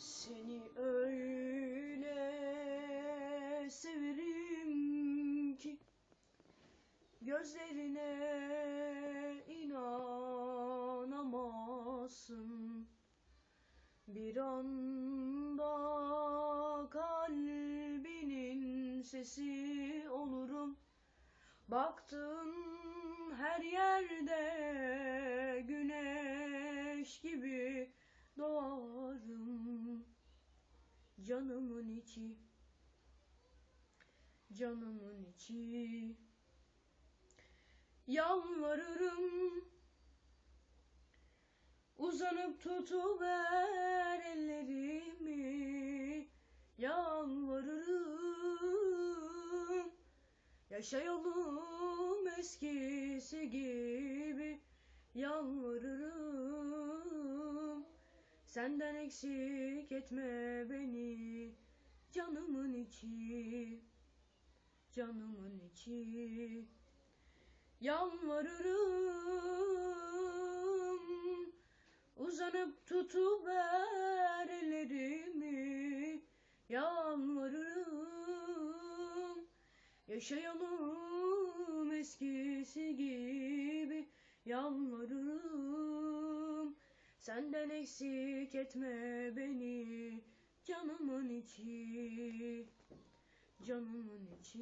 Seni öyle severim ki Gözlerine inanamazsın. Bir anda kalbinin sesi olurum. Baktın her yerde Canımın içi. Canımın içi. Yalvarırım. Uzanıp tutuver ellerimi. Yalvarırım. Yaşayalım eskisi gibi. Yalvarırım. Senden eksik etme beni Canımın içi Canımın içi. Yalvarırım Uzanıp tutuver ellerimi. Yalvarırım Yaşayalım eskisi gibi. Yalvarırım Senden eksik etme beni içi Canımın içi